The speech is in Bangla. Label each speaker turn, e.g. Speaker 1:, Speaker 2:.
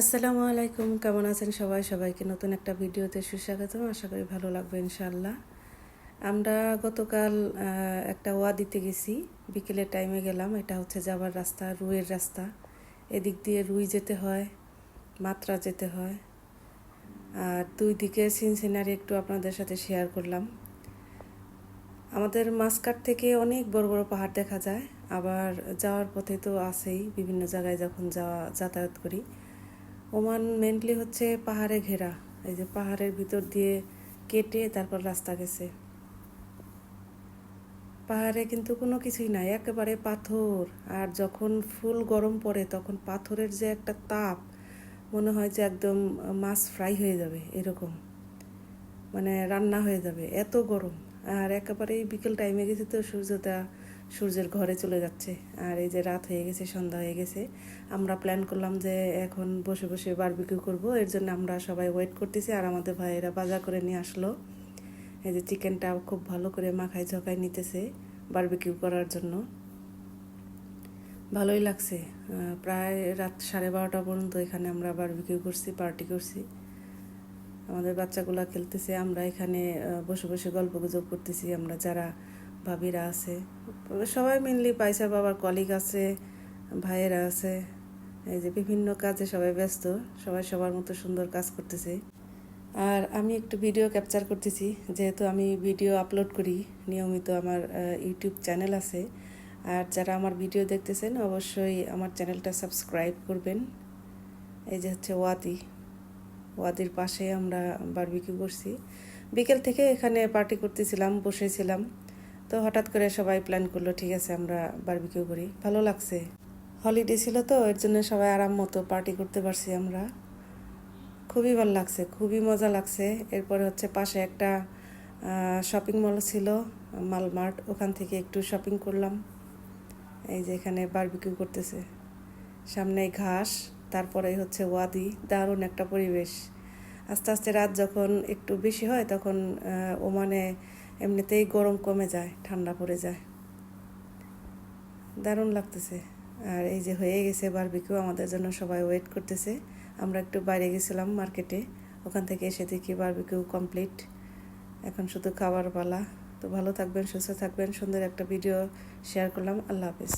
Speaker 1: আসসালামু আলাইকুম, কেমন আছেন সবাই? সবাইকে নতুন একটা ভিডিওতে সুস্বাগতম। আশা করি ভালো লাগবে ইনশাল্লাহ আমরা গতকাল একটা ওয়া দিতে গেছি। বিকেলের টাইমে গেলাম। এটা হচ্ছে যাবার রাস্তা, রুইয়ের রাস্তা। এদিক দিয়ে রুই যেতে হয়, মাত্রা যেতে হয়। আর দুই দিকে সিন সিনারি একটু আপনাদের সাথে শেয়ার করলাম। আমাদের মাসকাট থেকে অনেক বড় বড় পাহাড় দেখা যায়। আবার যাওয়ার পথে তো আছেই। বিভিন্ন জায়গায় যখন যাওয়া, যাতায়াত করি। ওমান মেনলি হচ্ছে পাহাড়ে ঘেরা। এই যে পাহাড়ের ভিতর দিয়ে কেটে তারপর রাস্তা গেছে। পাহাড়ে কিন্তু কোনো কিছুই নাই, একেবারে পাথর। আর যখন ফুল গরম পড়ে, তখন পাথরের যে একটা তাপ, মনে হয় যে একদম মাছ ফ্রাই হয়ে যাবে, এরকম। মানে রান্না হয়ে যাবে, এত গরম। আর একেবারেই বিকেল টাইমে গেছে তো সূর্যটা সূর্যের ঘরে চলে যাচ্ছে। আর এই যে রাত হয়ে গেছে, সন্ধ্যা হয়ে গেছে। আমরা প্ল্যান করলাম যে এখন বসে বসে বারবিকিউ করব। এর জন্য আমরা সবাই ওয়েট করতেছি আর আমাদের ভাইয়েরা বাজার করে নিয়ে আসলো। এই যে চিকেনটা খুব ভালো করে মাখায় ঝকায় নিতেছে বারবিকিউ করার জন্য। ভালোই লাগছে। প্রায় রাত সাড়ে বারোটা পর্যন্ত এখানে আমরা বারবিকিউ করছি পার্টি করছি। আমাদের বাচ্চাগুলা খেলতেছে, আমরা এখানে বসে বসে গল্প গুজব করতেছি। আমরা যারা ভাবিরা আছে। সবাই মেনলি পয়সা বাবার কলিগ আছে, ভাইয়েরা আছে। এই যে বিভিন্ন কাজে সবাই ব্যস্ত, সবাই সবার মতো সুন্দর কাজ করতেছে। আর আমি একটু ভিডিও ক্যাপচার করতেছি, যেহেতু আমি ভিডিও আপলোড করি, নিয়মিত আমার ইউটিউব চ্যানেল আছে। আর যারা আমার ভিডিও দেখতেছেন, অবশ্যই আমার চ্যানেলটা সাবস্ক্রাইব করবেন। এই যে হচ্ছে ওয়াদি। ওয়াদির পাশে আমরা বারবিকিউ করছি। বিকেল থেকে এখানে পার্টি করতেছিলাম, বসেছিলাম। তো হঠাৎ করে সবাই প্ল্যান করল, ঠিক আছে, আমরা বারবিকিউ করি। ভালো লাগছে। হলিডে ছিল তো, এর জন্য সবাই আরাম মতো পার্টি করতে পারছি আমরা। খুবই ভালো লাগছে, খুবই মজা লাগছে। এরপরে হচ্ছে পাশে একটা শপিং মল ছিল মালমার্ট ওখান থেকে একটু শপিং করলাম। এই যে এখানে বারবিকিউ করতেছে। সামনে ঘাস তারপরে হচ্ছে ওয়াদি, দারুণ একটা পরিবেশ। আস্তে আস্তে রাত যখন একটু বেশি হয়, তখন ওমানে এমনিতেই গরম কমে যায়, ঠান্ডা পড়ে যায়। দারুণ লাগতেছে। আর এই যে হয়ে গেছে বারবিকিউ আমাদের জন্য সবাই ওয়েট করতেছে। আমরা একটু বাইরে গেছিলাম মার্কেটে ওখান থেকে এসে দেখি বারবিকিউ কমপ্লিট এখন শুধু খাবার পালা। তো ভালো থাকবেন, সুস্থ থাকবেন। সুন্দর একটা ভিডিও শেয়ার করলাম। আল্লাহ হাফিজ।